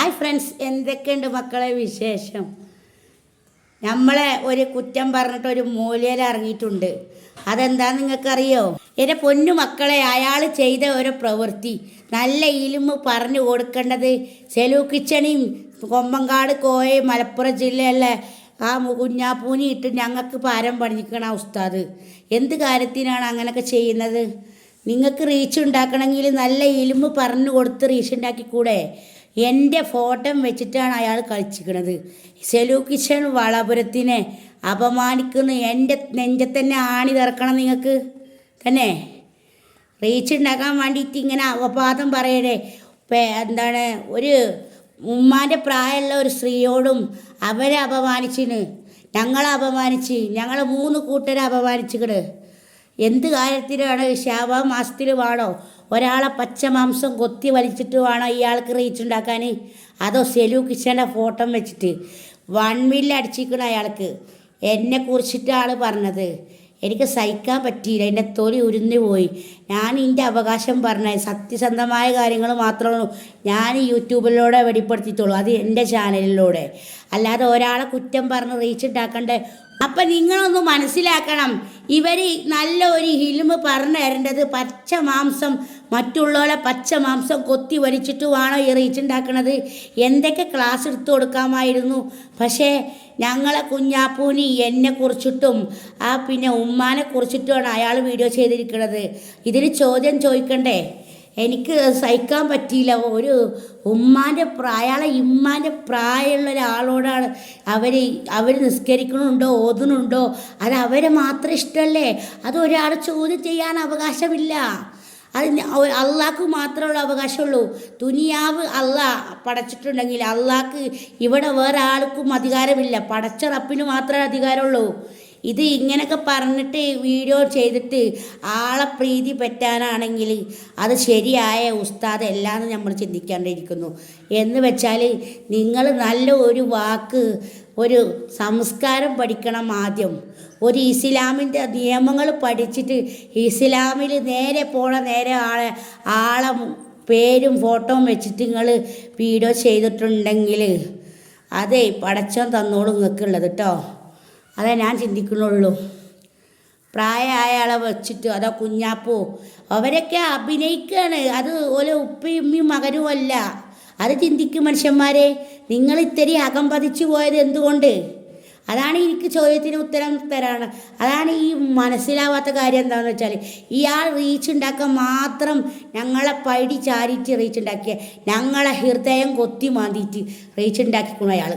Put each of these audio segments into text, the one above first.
Hi friends എന്തൊക്കെയുണ്ട് മക്കളെ വിശേഷം? നമ്മളെ ഒരു കുറ്റം പറഞ്ഞിട്ട് ഒരു മൂലയിൽ ഇറങ്ങിയിട്ടുണ്ട്. അതെന്താന്ന് നിങ്ങൾക്കറിയോ? എന്റെ പൊന്നു മക്കളെ അയാൾ ചെയ്ത ഒരു പ്രവൃത്തി. നല്ല ഇലുമ്പ് പറഞ്ഞു കൊടുക്കേണ്ടത് സെലു കിച്ചണിയും കൊമ്പങ്കാട് കോയ മലപ്പുറം ജില്ലയിലെ ആ കുഞ്ഞാപ്പൂനി ഇട്ട് ഞങ്ങൾക്ക് പാരം പണിക്കണ ഉസ്താദ്. എന്ത് കാര്യത്തിനാണ് അങ്ങനെയൊക്കെ ചെയ്യുന്നത്? നിങ്ങൾക്ക് റീച്ച് ഉണ്ടാക്കണമെങ്കിൽ നല്ല ഇലുമ്പ് പറഞ്ഞു കൊടുത്ത് റീച്ച് ഉണ്ടാക്കിക്കൂടെ? എന്റെ ഫോട്ടോ വെച്ചിട്ടാണ് അയാൾ കളിച്ചിരിക്കുന്നത്. സെലൂക്കിഷൻ കിഷൻ വളപുരത്തിനെ അപമാനിക്കുന്ന എന്റെ നെഞ്ചത്തന്നെ ആണി തിറക്കണം നിങ്ങൾക്ക്. തന്നെ. റീച്ച് ഉണ്ടാക്കാൻ വേണ്ടിയിട്ട് ഇങ്ങനെ അപവാദം പറയണേ. എന്താണ് ഒരു ഉമ്മാന്റെ പ്രായമുള്ള ഒരു സ്ത്രീയോടും അവരെ അപമാനിച്ചിന്. ഞങ്ങളെ അപമാനിച്ച് ഞങ്ങളെ മൂന്ന് കൂട്ടരെ അപമാനിച്ചിക്കണ് എന്ത് കാര്യത്തിലാണ് ശാപ മാസത്തിൽ വേണോ? ഒരാളെ പച്ച മാംസം കൊത്തി വലിച്ചിട്ട് വേണോ ഇയാൾക്ക് റീച്ച് ഉണ്ടാക്കാൻ അതോ സെലു കിച്ചന്റെ ഫോട്ടോ വെച്ചിട്ട് വൺ മില്ല് അടിച്ചിരിക്കണം അയാൾക്ക്? എന്നെ കുറിച്ചിട്ടാണ് പറഞ്ഞത്. എനിക്ക് സഹിക്കാൻ പറ്റിയില്ല. എന്റെ തൊലി ഉരുന്നു പോയി. ഞാൻ എന്റെ അവകാശം പറഞ്ഞത് സത്യസന്ധമായ കാര്യങ്ങൾ മാത്രമേ ഞാൻ യൂട്യൂബിലൂടെ വെളിപ്പെടുത്തിയിട്ടുള്ളൂ. അത് എന്റെ ചാനലിലൂടെ അല്ലാതെ ഒരാളെ കുറ്റം പറഞ്ഞ് റീച്ച് ഉണ്ടാക്കണ്ടേ? അപ്പം നിങ്ങളൊന്ന് മനസ്സിലാക്കണം. ഇവർ നല്ല ഒരു ഹിലിമ് പറഞ്ഞു തരേണ്ടത് പച്ച മാംസം മറ്റുള്ളവരെ പച്ച മാംസം കൊത്തി വലിച്ചിട്ട് വേണോ ഈ റീച്ച് എന്തൊക്കെ ക്ലാസ് എടുത്തു കൊടുക്കാമായിരുന്നു? പക്ഷേ ഞങ്ങളെ കുഞ്ഞാപ്പൂനി എന്നെ കുറിച്ചിട്ടും ആ പിന്നെ ഉമ്മാനെ കുറിച്ചിട്ടുമാണ് അയാൾ വീഡിയോ ചെയ്തിരിക്കുന്നത് ഇതിന് ചോദ്യം ചോദിക്കണ്ടേ? എനിക്ക് സഹിക്കാൻ പറ്റിയില്ല. ഒരു ഉമ്മാന്റെ പ്രായ അയാളെ ഇമ്മാന്റെ പ്രായമുള്ള ഒരാളോടാണ് അവർ അവർ നിസ്കരിക്കണുണ്ടോ ഓതുന്നുണ്ടോ? അത് അവരെ മാത്രം ഇഷ്ടമല്ലേ അത് ഒരാൾ ചോദ്യം ചെയ്യാൻ അവകാശമില്ല. അത് അള്ളാഹ്ക്ക് മാത്രമുള്ള അവകാശമുള്ളൂ. ദുനിയാവ് അള്ളാഹ് പടച്ചിട്ടുണ്ടെങ്കിൽ അള്ളാഹ്ക്ക് ഇവിടെ വേറെ ആൾക്കും അധികാരമില്ല. പടച്ച റപ്പിന് മാത്രമേ അധികാരമുള്ളൂ. ഇത് ഇങ്ങനെയൊക്കെ പറഞ്ഞിട്ട് വീഡിയോ ചെയ്തിട്ട് ആളെ പ്രീതി പറ്റാനാണെങ്കിൽ അത് ശരിയായ ഉസ്താദ് എല്ലാന്ന് നമ്മൾ ചിന്തിക്കേണ്ടിയിരിക്കുന്നു എന്ന് വെച്ചാൽ നിങ്ങൾ നല്ല ഒരു വാക്ക് ഒരു സംസ്കാരം പഠിക്കണം ആദ്യം. ഒരു ഇസ്ലാമിന്റെ നിയമങ്ങൾ പഠിച്ചിട്ട് ഇസ്ലാമിൽ നേരെ പോണ നേരെ ആളെ ആളെ പേരും ഫോട്ടോയും വെച്ചിട്ട് നിങ്ങൾ വീഡിയോ ചെയ്തിട്ടുണ്ടെങ്കിൽ അതെ പടച്ചോൻ തന്നോളൂ നിങ്ങൾക്കുള്ളത് കേട്ടോ അതേ ഞാൻ ചിന്തിക്കുന്നുള്ളൂ. പ്രായമായ ആളെ വെച്ചിട്ട് അതോ കുഞ്ഞാപ്പോ അവരൊക്കെ അഭിനയിക്കുകയാണ് അത് ഓരോ ഉപ്പയും ഉമ്മയും മകനും അല്ല. അത് ചിന്തിക്കും മനുഷ്യന്മാരെ നിങ്ങൾ ഇത്തിരി അകം പതിച്ചു പോയത് എന്തുകൊണ്ട്? അതാണ് എനിക്ക് ചോദ്യത്തിന് ഉത്തരം തരാണ്. അതാണ് ഈ മനസ്സിലാവാത്ത കാര്യം എന്താണെന്ന് വെച്ചാൽ ഇയാൾ റീച്ച് ഉണ്ടാക്കാൻ മാത്രം ഞങ്ങളെ പടി ചാരിയിട്ട് റീച്ച് ഉണ്ടാക്കിയ. ഞങ്ങളെ ഹൃദയം കൊത്തി മാന്തിയിട്ട് റീച്ച് ഉണ്ടാക്കിക്കണം അയാൾ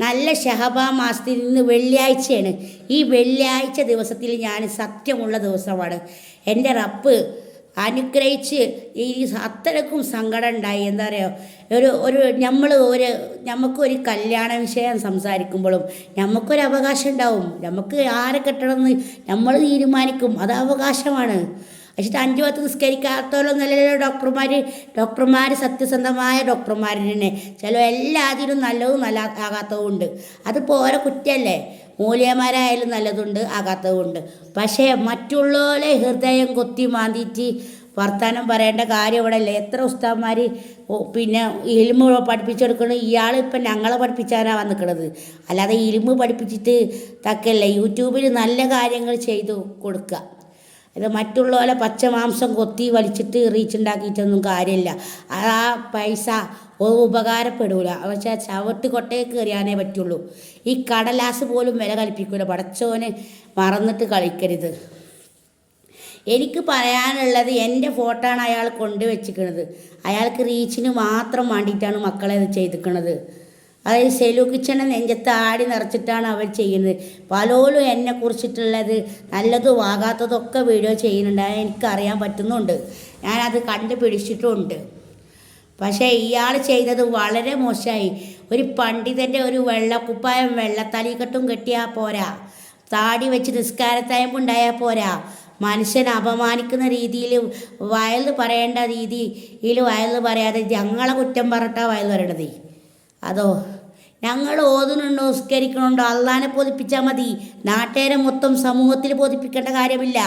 നല്ല ഷഹബാ മാസത്തിൽ ഇന്ന് വെള്ളിയാഴ്ചയാണ്. ഈ വെള്ളിയാഴ്ച ദിവസത്തിൽ ഞാൻ സത്യമുള്ള ദിവസമാണ്. എന്റെ റബ്ബ് അനുഗ്രഹിച്ച് ഈ അത്രക്കും സങ്കടം ഉണ്ടായി. എന്താ പറയുക? ഒരു ഒരു നമ്മൾ ഒരു നമുക്കൊരു കല്യാണ വിഷയം സംസാരിക്കുമ്പോഴും നമുക്കൊരു അവകാശം ഉണ്ടാവും. നമുക്ക് ആരെ കെട്ടണമെന്ന് നമ്മൾ തീരുമാനിക്കും. അത് അവകാശമാണ്. പക്ഷേ അഞ്ചു പത്ത് നിസ്കരിക്കാത്തോലൊന്നല്ലല്ലോ ഡോക്ടർമാർ ഡോക്ടർമാർ സത്യസന്ധമായ ഡോക്ടർമാർ തന്നെ ചില എല്ലാത്തിനും നല്ലതും നല്ല ആകാത്തതും ഉണ്ട്. അതിപ്പോൾ ഓരോ കുറ്റല്ലേ മൂല്യന്മാരായാലും നല്ലതുണ്ട് ആകാത്തതുമുണ്ട് പക്ഷേ മറ്റുള്ളവരെ ഹൃദയം കൊത്തി മാന്തിയിട്ട് വർത്തമാനം പറയേണ്ട കാര്യം ഇവിടെ അല്ലേ എത്ര ഉസ്താന്മാർ പിന്നെ ഇലിമ് പഠിപ്പിച്ചെടുക്കണം ഇയാൾ ഇപ്പം ഞങ്ങളെ പഠിപ്പിച്ചാനാണ് വന്നിക്കണത്. അല്ലാതെ ഇലിമ് പഠിപ്പിച്ചിട്ട് തക്കല്ലേ? യൂട്യൂബിൽ നല്ല കാര്യങ്ങൾ ചെയ്തു കൊടുക്കുക. ഇത് പോലെ പച്ച മാംസം കൊത്തി വലിച്ചിട്ട് റീച്ചുണ്ടാക്കിയിട്ടൊന്നും കാര്യമില്ല ആ പൈസ ഒരു ഉപകാരപ്പെടൂല. പക്ഷേ ചവിട്ട് കൊട്ടയിൽ കയറിയാനേ പറ്റുള്ളൂ. ഈ കടലാസ് പോലും വില കൽപ്പിക്കൂല. പടച്ചോനെ മറന്നിട്ട് കളിക്കരുത്. എനിക്ക് പറയാനുള്ളത് എന്റെ ഫോട്ടോ ആണ് അയാൾ കൊണ്ടുവച്ചിരിക്കുന്നത് അയാൾക്ക് റീച്ചിന് മാത്രം വേണ്ടിയിട്ടാണ് മക്കളെ ഇത് ചെയ്തിരിക്കുന്നത് അതായത് സെലു നെഞ്ചത്ത് ആടി നിറച്ചിട്ടാണ് അവർ ചെയ്യുന്നത്. പലോലും എന്നെ കുറിച്ചിട്ടുള്ളത് നല്ലതും ആകാത്തതൊക്കെ വീഡിയോ ചെയ്യുന്നുണ്ട്. അത് എനിക്കറിയാൻ പറ്റുന്നുണ്ട്. ഞാനത് കണ്ടുപിടിച്ചിട്ടുമുണ്ട് പക്ഷേ ഇയാൾ ചെയ്തത് വളരെ മോശമായി. ഒരു പണ്ഡിതന്റെ ഒരു വെള്ളക്കുപ്പായം വെള്ളത്തലിക്കെട്ടും കെട്ടിയാൽ പോരാ. താടി വെച്ച് നിസ്കാരത്തായ്മ ഉണ്ടായാൽ പോരാ. മനുഷ്യനെ അപമാനിക്കുന്ന രീതിയിൽ വയൽ പറയേണ്ട രീതിയിൽ വയൽ പറയാതെ ഞങ്ങളെ കുറ്റം പറഞ്ഞിട്ടാണ് വയൽ പറയണത്. അതോ ഞങ്ങൾ ഓതുന്നുണ്ടോ നിസ്കരിക്കണുണ്ടോ അള്ളാനെ ബോധിപ്പിച്ചാൽ മതി. നാട്ടുകാരെ മൊത്തം സമൂഹത്തിൽ ബോധിപ്പിക്കേണ്ട കാര്യമില്ല.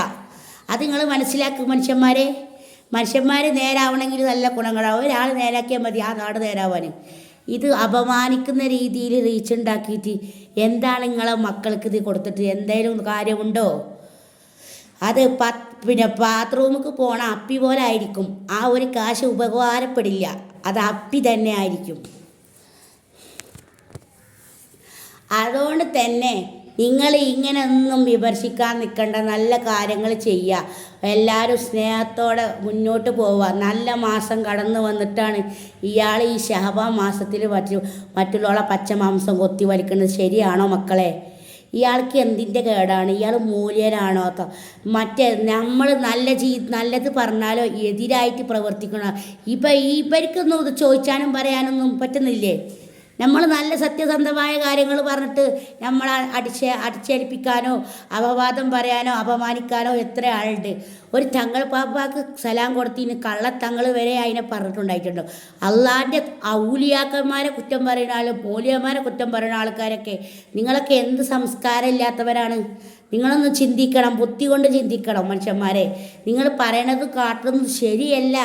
അത് നിങ്ങൾ മനസ്സിലാക്കും മനുഷ്യന്മാരെ. മനുഷ്യന്മാർ നേരാവണമെങ്കിൽ നല്ല ഗുണങ്ങളാവും ഒരാൾ നേരാക്കിയാൽ മതി ആ നാട് നേരാവാൻ. ഇത് അപമാനിക്കുന്ന രീതിയിൽ റീച്ച് ഉണ്ടാക്കിയിട്ട് എന്താണ് നിങ്ങളെ മക്കൾക്ക് ഇത് കൊടുത്തിട്ട് എന്തെങ്കിലും കാര്യമുണ്ടോ? അത് പ പിന്നെ ബാത്റൂമിക്ക് പോണ അപ്പി പോലെ ആയിരിക്കും. ആ ഒരു കാശ് ഉപകാരപ്പെടില്ല. അത് അപ്പി തന്നെ ആയിരിക്കും. അതുകൊണ്ട് തന്നെ നിങ്ങൾ ഇങ്ങനെയൊന്നും വിമർശിക്കാൻ നിൽക്കേണ്ട. നല്ല കാര്യങ്ങൾ ചെയ്യുക. എല്ലാവരും സ്നേഹത്തോടെ മുന്നോട്ട് പോവുക. നല്ല മാസം കടന്നു വന്നിട്ടാണ് ഇയാൾ ഈ ഷഹബ മാസത്തിൽ മറ്റു മറ്റുള്ള പച്ചമാംസം കൊത്തി വലിക്കുന്നത്. ശരിയാണോ മക്കളെ? ഇയാൾക്ക് എന്തിന്റെ കേടാണ്? ഇയാൾ മൂല്യനാണോ മറ്റേ നമ്മൾ നല്ല ജീ നല്ലത് പറഞ്ഞാലോ എതിരായിട്ട് പ്രവർത്തിക്കണോ? ഇപ്പം ഇവർക്കൊന്നും ഇത് ചോദിച്ചാനും പറയാനൊന്നും പറ്റുന്നില്ലേ? നമ്മൾ നല്ല സത്യസന്ധമായ കാര്യങ്ങൾ പറഞ്ഞിട്ട് നമ്മൾ അടിച്ച അടിച്ചേൽപ്പിക്കാനോ അപവാദം പറയാനോ അപമാനിക്കാനോ എത്ര ആളുണ്ട്. ഒരു തങ്ങൾ പാപ്പാക്ക് സലാം കൊടുത്തിന് കള്ളത്തങ്ങൾ വരെ അതിനെ പറഞ്ഞിട്ടുണ്ടായിട്ടുണ്ടോ. അള്ളാന്റെ ഔലിയാക്കന്മാരെ കുറ്റം പറയുന്ന ആൾ പോലിയന്മാരെ കുറ്റം പറയുന്ന ആൾക്കാരൊക്കെ നിങ്ങളൊക്കെ എന്ത് സംസ്കാരം ഇല്ലാത്തവരാണ്? നിങ്ങളൊന്ന് ചിന്തിക്കണം ബുദ്ധി കൊണ്ട് ചിന്തിക്കണം മനുഷ്യന്മാരെ. നിങ്ങൾ പറയണത് കാട്ടുന്നത് ശരിയല്ല.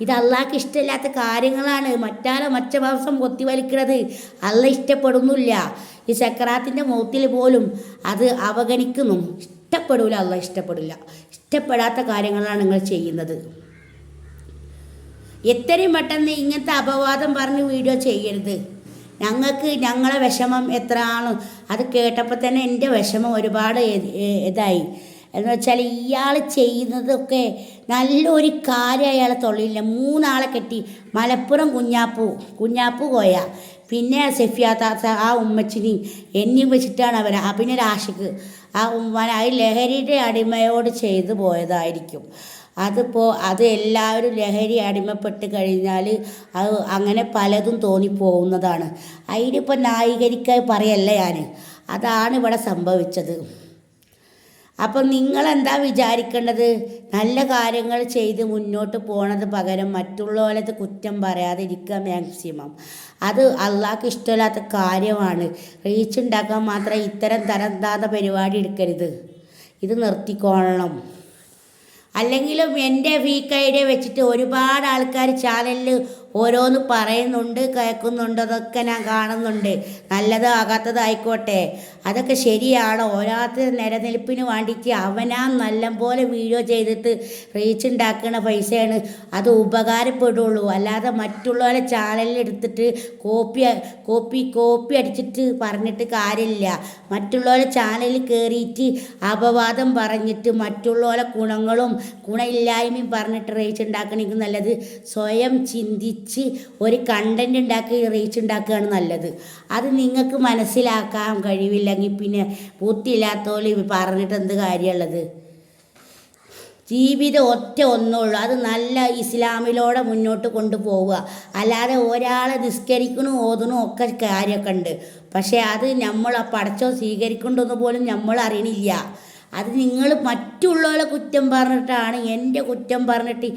ഇത് അള്ളാഹ്ക്ക് ഇഷ്ടമില്ലാത്ത കാര്യങ്ങളാണ്. മറ്റാളെ മറ്റ മാംസം കൊത്തി വലിക്കുന്നത് അള്ള ഇഷ്ടപ്പെടുന്നില്ല. ഈ സക്രാത്തിന്റെ മൗത്തിൽ പോലും അത് അവഗണിക്കുന്നു. ഇഷ്ടപ്പെടില്ല അള്ള ഇഷ്ടപ്പെടില്ല. ഇഷ്ടപ്പെടാത്ത കാര്യങ്ങളാണ് നിങ്ങൾ ചെയ്യുന്നത്. എത്രയും പെട്ടെന്ന് ഇങ്ങനത്തെ അപവാദം പറഞ്ഞ് വീഡിയോ ചെയ്യരുത്. ഞങ്ങൾക്ക് ഞങ്ങളെ വിഷമം എത്രയാണ് അത് കേട്ടപ്പോൾ തന്നെ എന്റെ വിഷമം ഒരുപാട് ഇതായി. എന്ന് വെച്ചാൽ ഇയാൾ ചെയ്യുന്നതൊക്കെ നല്ലൊരു കാര്യം അയാളെ തൊള്ളിയില്ല മൂന്നാളെ കെട്ടി മലപ്പുറം കുഞ്ഞാപ്പു കുഞ്ഞാപ്പു കോയ പിന്നെ സെഫിയാത്ത ആ ഉമ്മച്ചിനി എന്നെയും വെച്ചിട്ടാണ് അവർ പിന്നെ രാശിക്ക്. ആ ഉമ്മ ആ ലഹരിയുടെ അടിമയോട് ചെയ്തു പോയതായിരിക്കും. അതിപ്പോൾ അത് എല്ലാവരും ലഹരി അടിമപ്പെട്ട് കഴിഞ്ഞാൽ അത് അങ്ങനെ പലതും തോന്നിപ്പോകുന്നതാണ്. അതിനിപ്പോൾ നായികരിക്കായി പറയല്ല ഞാൻ അതാണ് ഇവിടെ സംഭവിച്ചത്. അപ്പം നിങ്ങളെന്താ വിചാരിക്കേണ്ടത്? നല്ല കാര്യങ്ങൾ ചെയ്ത് മുന്നോട്ട് പോണത് പകരം മറ്റുള്ളവരത് കുറ്റം പറയാതിരിക്കുക മാക്സിമം. അത് അള്ളാഹ്ക്ക് ഇഷ്ടമില്ലാത്ത കാര്യമാണ്. റീച്ച് ഉണ്ടാക്കാൻ മാത്രം ഇത്തരം തരന്താത പരിപാടി എടുക്കരുത്. ഇത് നിർത്തിക്കോളണം. അല്ലെങ്കിലും എന്റെ ഫീക്ക് ഐഡിയ വെച്ചിട്ട് ഒരുപാട് ആൾക്കാർ ചാനലിൽ ഓരോന്ന് പറയുന്നുണ്ട് കേൾക്കുന്നുണ്ട് അതൊക്കെ ഞാൻ കാണുന്നുണ്ട്. നല്ലത് ആകാത്തതായിക്കോട്ടെ. അതൊക്കെ ശരിയാണ്. ഓരോരുത്തർ നിലനിൽപ്പിന് വേണ്ടിയിട്ട് അവനാ നല്ലപോലെ വീഡിയോ ചെയ്തിട്ട് റീച്ച് ഉണ്ടാക്കുന്ന പൈസയാണ്. അത് ഉപകാരപ്പെടുള്ളൂ. അല്ലാതെ മറ്റുള്ളവരെ ചാനലിൽ എടുത്തിട്ട് കോപ്പി കോപ്പി കോപ്പി അടിച്ചിട്ട് പറഞ്ഞിട്ട് കാര്യമില്ല. മറ്റുള്ളവരെ ചാനലിൽ കയറിയിട്ട് അപവാദം പറഞ്ഞിട്ട് മറ്റുള്ളവരെ ഗുണങ്ങളും ഗുണമില്ലായ്മയും പറഞ്ഞിട്ട് റീച്ച് ഉണ്ടാക്കണമെങ്കിൽ നല്ലത് സ്വയം ചിന്തിച്ച് ഒരു കണ്ടന്റ് ഉണ്ടാക്കി റീച്ച് ഉണ്ടാക്കുകയാണ് നല്ലത്. അത് നിങ്ങൾക്ക് മനസ്സിലാക്കാൻ കഴിവില്ലെങ്കിൽ പിന്നെ ബുദ്ധിയില്ലാത്തോൽ പറഞ്ഞിട്ട് എന്ത് കാര്യമുള്ളത്? ജീവിതം ഒറ്റ ഒന്നുള്ളൂ. അത് നല്ല ഇസ്ലാമിലൂടെ മുന്നോട്ട് കൊണ്ടുപോവുക. അല്ലാതെ ഒരാളെ നിസ്കരിക്കണു ഓതണു ഒക്കെ കാര്യമൊക്കെ ഉണ്ട്. പക്ഷേ അത് നമ്മൾ ആ പടച്ചോ സ്വീകരിക്കണ്ടെന്ന് പോലും നമ്മൾ അറിയണില്ല. അത് നിങ്ങൾ മറ്റുള്ളവരെ കുറ്റം പറഞ്ഞിട്ടാണ് എന്റെ കുറ്റം പറഞ്ഞിട്ട്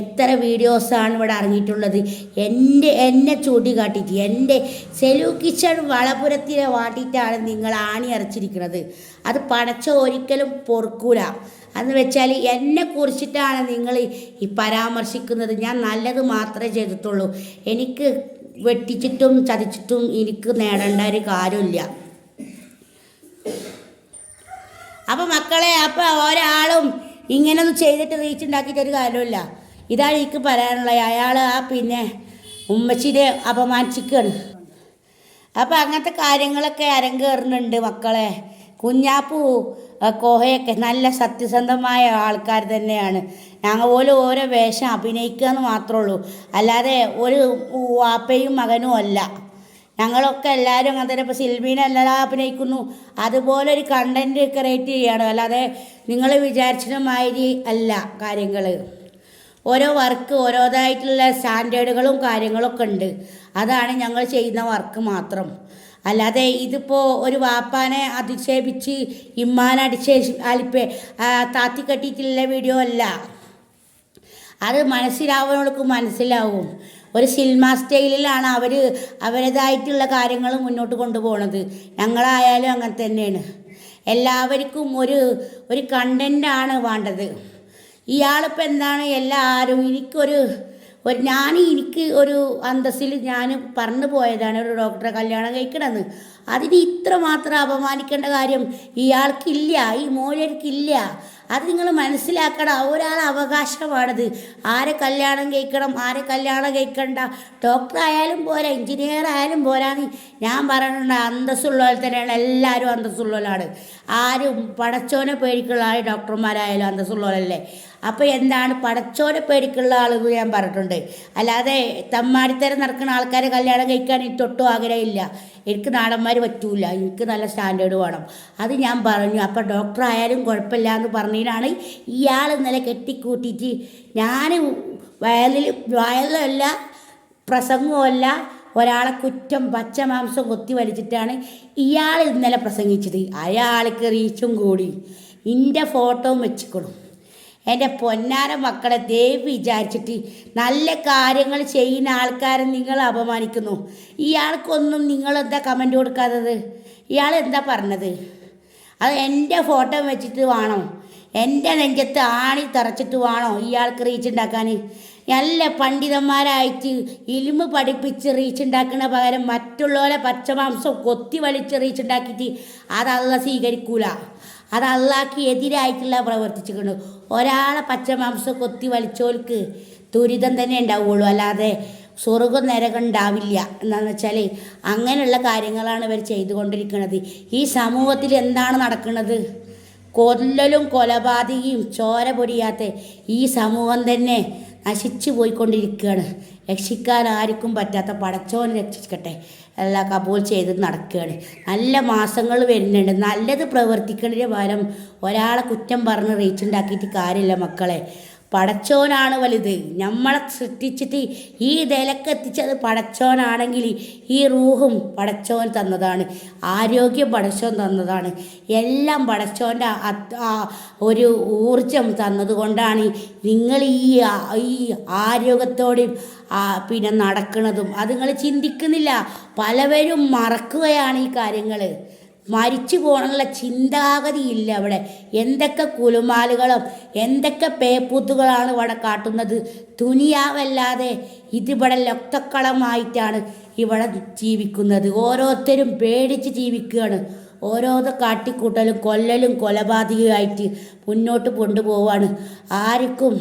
എത്ര വീഡിയോസാണ് ഇവിടെ ഇറങ്ങിയിട്ടുള്ളത്. എന്റെ എന്നെ ചൂണ്ടിക്കാട്ടിയിട്ട് എന്റെ സെലു കിച്ചൺ വളപുരത്തിനെ വാട്ടിയിട്ടാണ് നിങ്ങൾ ആണി അരച്ചിരിക്കുന്നത്. അത് പടച്ച ഒരിക്കലും പൊറുക്കൂല. എന്ന് വെച്ചാൽ എന്നെ കുറിച്ചിട്ടാണ് നിങ്ങൾ ഈ പരാമർശിക്കുന്നത്. ഞാൻ നല്ലത് മാത്രമേ ചെയ്തിട്ടുള്ളൂ. എനിക്ക് വെട്ടിച്ചിട്ടും ചതിച്ചിട്ടും എനിക്ക് നേടേണ്ട ഒരു കാര്യമില്ല. അപ്പം മക്കളെ അപ്പോൾ ഒരാളും ഇങ്ങനൊന്നും ചെയ്തിട്ട് റീച്ച് ഉണ്ടാക്കിയിട്ട് ഒരു കാര്യമില്ല ഇതാണ് എനിക്ക് പറയാനുള്ളത്. അയാൾ ആ പിന്നെ ഉമ്മച്ചിനെ അപമാനിച്ചിക്കാണ് അപ്പം അങ്ങനത്തെ കാര്യങ്ങളൊക്കെ അരങ്ങേറുന്നുണ്ട് മക്കളെ. കുഞ്ഞാപ്പു കോഹയൊക്കെ നല്ല സത്യസന്ധമായ ആൾക്കാർ തന്നെയാണ്. ഞങ്ങൾ പോലും ഓരോ വേഷം അഭിനയിക്കുക എന്ന് മാത്രമേ ഉള്ളൂ. അല്ലാതെ ഒരു വാപ്പയും മകനും അല്ല. ഞങ്ങളൊക്കെ എല്ലാവരും അങ്ങനെ തന്നെ ഇപ്പോൾ സിൽബീനെ എല്ലാം അഭിനയിക്കുന്നു. അതുപോലെ ഒരു കണ്ടന്റ് ക്രിയേറ്റ് ചെയ്യണം. അല്ലാതെ നിങ്ങൾ വിചാരിച്ചിട്ട് മാതിരി അല്ല കാര്യങ്ങൾ ഓരോ വർക്ക് ഓരോതായിട്ടുള്ള സ്റ്റാൻഡേർഡുകളും കാര്യങ്ങളൊക്കെ ഉണ്ട്. അതാണ് ഞങ്ങൾ ചെയ്യുന്ന വർക്ക് മാത്രം. അല്ലാതെ ഇതിപ്പോൾ ഒരു വാപ്പാനെ അധിക്ഷേപിച്ച് ഇമ്മാനെ അടിച്ചേ അലിപ്പേ താത്തി കെട്ടിയിട്ടുള്ള വീഡിയോ അല്ല. അത് മനസ്സിലാവുന്നവർക്ക് മനസ്സിലാവും. ഒരു സിനിമ സ്റ്റൈലിലാണ് അവർ അവരുടേതായിട്ടുള്ള കാര്യങ്ങൾ മുന്നോട്ട് കൊണ്ടുപോകുന്നത് ഞങ്ങളായാലും അങ്ങനെ തന്നെയാണ്. എല്ലാവർക്കും ഒരു ഒരു കണ്ടന്റാണ് വേണ്ടത്. ഇയാളിപ്പോൾ എന്താണ് എല്ലാവരും എനിക്കൊരു ഒരു ഞാൻ എനിക്ക് ഒരു അന്തസ്സിൽ ഞാൻ പറഞ്ഞു പോയതാണ് ഒരു ഡോക്ടറെ കല്യാണം കഴിക്കണമെന്ന്. അതിന് ഇത്ര മാത്രം അപമാനിക്കേണ്ട കാര്യം ഇയാൾക്കില്ല ഈ മൂലർക്കില്ല അത് നിങ്ങൾ മനസ്സിലാക്കണം ഒരാൾ അവകാശമാണത്. ആരെ കല്യാണം കഴിക്കണം ആരെ കല്യാണം കഴിക്കണ്ട. ഡോക്ടർ ആയാലും പോരാ എഞ്ചിനീയർ ആയാലും പോരാന്ന് ഞാൻ പറയണുണ്ട് അന്തസ്സുള്ളവർ തന്നെയാണ് എല്ലാവരും അന്തസ്സുള്ളവരാണ്. ആരും പടച്ചോനെ പേടിക്കുള്ള ആൾ ഡോക്ടർമാരായാലും അന്തസ്സുള്ളവരല്ലേ. അപ്പോൾ എന്താണ് പടച്ചോനെ പേടിക്കുള്ള ആളുകൾ ഞാൻ പറഞ്ഞിട്ടുണ്ട്. അല്ലാതെ തമ്മാടിത്തരം നടക്കുന്ന ആൾക്കാരെ കല്യാണം കഴിക്കാൻ എനിക്ക് തൊട്ടും ആഗ്രഹമില്ല. എനിക്ക് നാടന്മാർ പറ്റൂല. എനിക്ക് നല്ല സ്റ്റാൻഡേർഡ് വേണം. അത് ഞാൻ പറഞ്ഞു. അപ്പോൾ ഡോക്ടർ ആയാലും കുഴപ്പമില്ല എന്ന് പറഞ്ഞതിനാണ് ഇയാൾ ഇന്നലെ കെട്ടിക്കൂട്ടിയിട്ട് ഞാൻ വയലിൽ വയലല്ല പ്രസംഗമല്ല ഒരാളെ കുറ്റം പച്ചമാംസം കൊത്തി വലിച്ചിട്ടാണ് ഇയാൾ ഇന്നലെ പ്രസംഗിച്ചത്. അയാൾക്ക് റീച്ചും കൂടി. ഇന്റെ ഫോട്ടോയും വെച്ചിക്കണം. എന്റെ പൊന്നാര മക്കളെ ദേവ് വിചാരിച്ചിട്ട് നല്ല കാര്യങ്ങൾ ചെയ്യുന്ന ആൾക്കാരെ നിങ്ങൾ അപമാനിക്കുന്നു. ഇയാൾക്കൊന്നും നിങ്ങളെന്താ കമന്റ് കൊടുക്കാത്തത്? ഇയാൾ എന്താ പറഞ്ഞത്? അത് എന്റെ ഫോട്ടോ വെച്ചിട്ട് വേണോ. എന്റെ നെഞ്ചത്ത് ആണി തറച്ചിട്ട് വേണോ ഇയാൾക്ക് റീച്ച് ഉണ്ടാക്കാൻ? നല്ല പണ്ഡിതന്മാരായിട്ട് ഇലിമ് പഠിപ്പിച്ച് റീച്ച് ഉണ്ടാക്കുന്ന പകരം മറ്റുള്ളവരെ പച്ചമാംസം കൊത്തി വലിച്ച് റീച്ച് ഉണ്ടാക്കിയിട്ട് അതല്ല സ്വീകരിക്കൂല. അത് അള്ളാഹ്ക്ക് എതിരായിട്ടുള്ള പ്രവർത്തിച്ചിട്ടുണ്ട്. ഒരാളെ പച്ചമാംസം കൊത്തി വലിച്ചോൽക്ക് ദുരിതം തന്നെ ഉണ്ടാവുള്ളൂ. അല്ലാതെ സ്വർഗം നരകം ഉണ്ടാവില്ല. എന്താണെന്ന് വെച്ചാൽ അങ്ങനെയുള്ള കാര്യങ്ങളാണ് ഇവർ ചെയ്തുകൊണ്ടിരിക്കുന്നത്. ഈ സമൂഹത്തിൽ എന്താണ് നടക്കുന്നത്? കൊല്ലലും കൊലപാതകയും ചോര പൊടിയാത്ത ഈ സമൂഹം തന്നെ നശിച്ചു പോയിക്കൊണ്ടിരിക്കുകയാണ്. രക്ഷിക്കാൻ ആർക്കും പറ്റാത്ത പടച്ചോനെ രക്ഷിക്കട്ടെ. എല്ലാം കബൂൽ ചെയ്ത് നടക്കുകയാണ്. നല്ല മാസങ്ങൾ വരുന്നുണ്ട്. നല്ലത് പ്രവർത്തിക്കുന്നതിന് പകരം ഒരാളെ കുറ്റം പറഞ്ഞ് റീച്ചുണ്ടാക്കിയിട്ട് കാര്യമില്ല മക്കളെ. പടച്ചോനാണ് വലുത്. നമ്മളെ സൃഷ്ടിച്ചിട്ട് ഈ നിലക്കെത്തിച്ചത് പടച്ചോനാണെങ്കിൽ ഈ റൂഹും പടച്ചോൻ തന്നതാണ്. ആരോഗ്യം പടച്ചോൻ തന്നതാണ്. എല്ലാം പടച്ചോന്റെ ഒരു ഊർജം തന്നതുകൊണ്ടാണ് നിങ്ങൾ ഈ ഈ ആരോഗ്യത്തോടെയും പിന്നെ നടക്കുന്നതും. അത് നിങ്ങൾ ചിന്തിക്കുന്നില്ല. പലവരും മറക്കുകയാണ് ഈ കാര്യങ്ങൾ മരിച്ചു പോകണമെന്നുള്ള ചിന്താഗതി ഇല്ല അവിടെ. എന്തൊക്കെ കുലുമാലുകളും എന്തൊക്കെ പേപ്പൂത്തുകളാണ് ഇവിടെ കാട്ടുന്നത്. തുനിയാവല്ലാതെ ഇതിവിടെ ലൊക്തക്കളമായിട്ടാണ് ഇവിടെ ജീവിക്കുന്നത്. ഓരോരുത്തരും പേടിച്ച് ജീവിക്കുകയാണ്. ഓരോരോ കാട്ടിക്കൂട്ടലും കൊല്ലലും കൊലപാതകമായിട്ട് മുന്നോട്ട് കൊണ്ടുപോവാണ്. ആർക്കും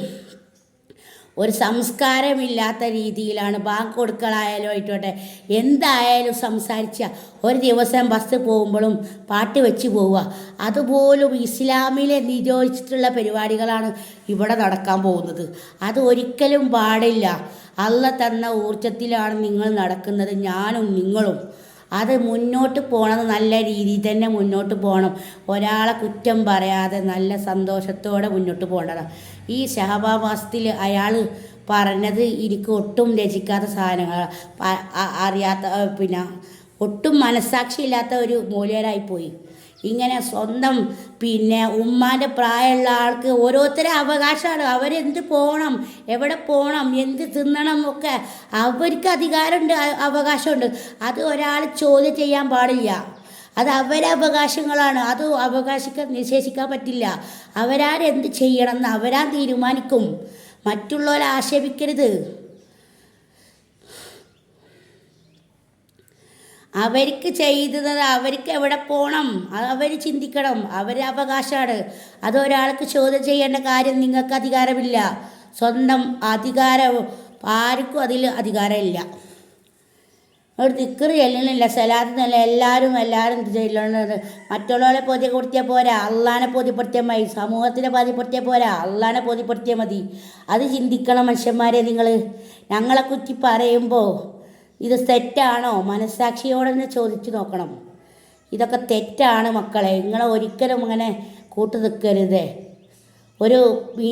ഒരു സംസ്കാരമില്ലാത്ത രീതിയിലാണ്. ബാങ്ക് കൊടുക്കലായാലും ആയിക്കോട്ടെ എന്തായാലും സംസാരിച്ച. ഒരു ദിവസം ബസ് പോകുമ്പോഴും പാട്ട് വെച്ച് പോവുക. അതുപോലും ഇസ്ലാമിലെ നിരോധിച്ചിട്ടുള്ള പരിപാടികളാണ് ഇവിടെ നടക്കാൻ പോകുന്നത്. അത് ഒരിക്കലും പാടില്ല. അള്ള തന്ന ഊർജത്തിലാണ് നിങ്ങൾ നടക്കുന്നത് ഞാനും നിങ്ങളും. അത് മുന്നോട്ട് പോണത് നല്ല രീതിയിൽ തന്നെ മുന്നോട്ട് പോകണം. ഒരാളെ കുറ്റം പറയാതെ നല്ല സന്തോഷത്തോടെ മുന്നോട്ട് പോകേണ്ടതാണ്. ഈ ഷഹബാവാസത്തിൽ അയാൾ പറഞ്ഞത് എനിക്ക് ഒട്ടും രചിക്കാത്ത സാധനങ്ങൾ അറിയാത്ത പിന്നെ ഒട്ടും മനസ്സാക്ഷിയില്ലാത്ത ഒരു മൂല്യരായിപ്പോയി. ഇങ്ങനെ സ്വന്തം പിന്നെ ഉമ്മാന്റെ പ്രായമുള്ള ആൾക്ക് ഓരോരുത്തരെ അവകാശമാണ്. അവരെന്ത് പോകണം എവിടെ പോകണം എന്ത് തിന്നണം ഒക്കെ അവർക്ക് അധികാരമുണ്ട് അവകാശമുണ്ട്. അത് ഒരാൾ ചോദ്യം ചെയ്യാൻ പാടില്ല. അത് അവകാശങ്ങളാണ്. അത് അവകാശിക്കാൻ നിഷേധിക്കാൻ പറ്റില്ല. അവരാരെന്ത് ചെയ്യണമെന്ന് അവരാ തീരുമാനിക്കും. മറ്റുള്ളവരെ ആക്ഷേപിക്കരുത്. അവർക്ക് ചെയ്തത് അവർക്ക് എവിടെ പോകണം അവർ ചിന്തിക്കണം. അവരെ അവകാശമാണ്. അത് ഒരാൾക്ക് ചോദ്യം ചെയ്യേണ്ട കാര്യം നിങ്ങൾക്ക് അധികാരമില്ല. സ്വന്തം അധികാരം ആർക്കും അതിൽ അധികാരമില്ല. ഒരു തിക്കറി ചെല്ലണില്ല. സലാത്ത് എന്നല്ല എല്ലാവരും എല്ലാവരും ചെല്ലണത്. മറ്റുള്ളവരെ ബോധ്യപ്പെടുത്തിയാൽ പോരാ. അള്ളാനെ ബോധ്യപ്പെടുത്തിയാൽ മതി. സമൂഹത്തിനെ ബോധ്യപ്പെടുത്തിയാൽ പോരാ. അള്ളാനെ ബോധ്യപ്പെടുത്തിയാൽ മതി. അത് ചിന്തിക്കണം മനുഷ്യന്മാരെ നിങ്ങൾ ഞങ്ങളെ കുറ്റി പറയുമ്പോൾ ഇത് തെറ്റാണോ? മനസ്സാക്ഷിയോടെ തന്നെ ചോദിച്ചു നോക്കണം. ഇതൊക്കെ തെറ്റാണ് മക്കളെ. നിങ്ങളെ ഒരിക്കലും ഇങ്ങനെ കൂട്ടു നിൽക്കരുതേ ഒരു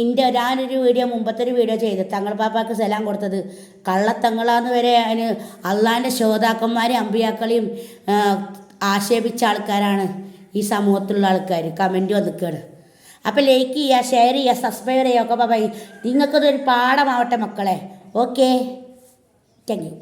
ഇന്റെ ഞാനൊരു വീഡിയോ മുമ്പത്തെ ഒരു വീഡിയോ ചെയ്ത്. തങ്ങൾ പാപ്പാക്ക് സലാം കൊടുത്തത്. കള്ളത്തങ്ങളാന്ന് വരെ അതിന് അള്ളാന്റെ ശ്രോതാക്കന്മാരെയും അമ്പിയാക്കളെയും ആക്ഷേപിച്ച ആൾക്കാരാണ് ഈ സമൂഹത്തിലുള്ള ആൾക്കാർ കമന്റ് വന്നിക്കുകയാണ് അപ്പോൾ ലൈക്ക് ചെയ്യുക ഷെയർ ചെയ്യുക സബ്സ്ക്രൈബ് ചെയ്യുക ഒക്കെ ബൈ നിങ്ങൾക്കതൊരു പാഠമാവട്ടെ മക്കളെ. Okay thank you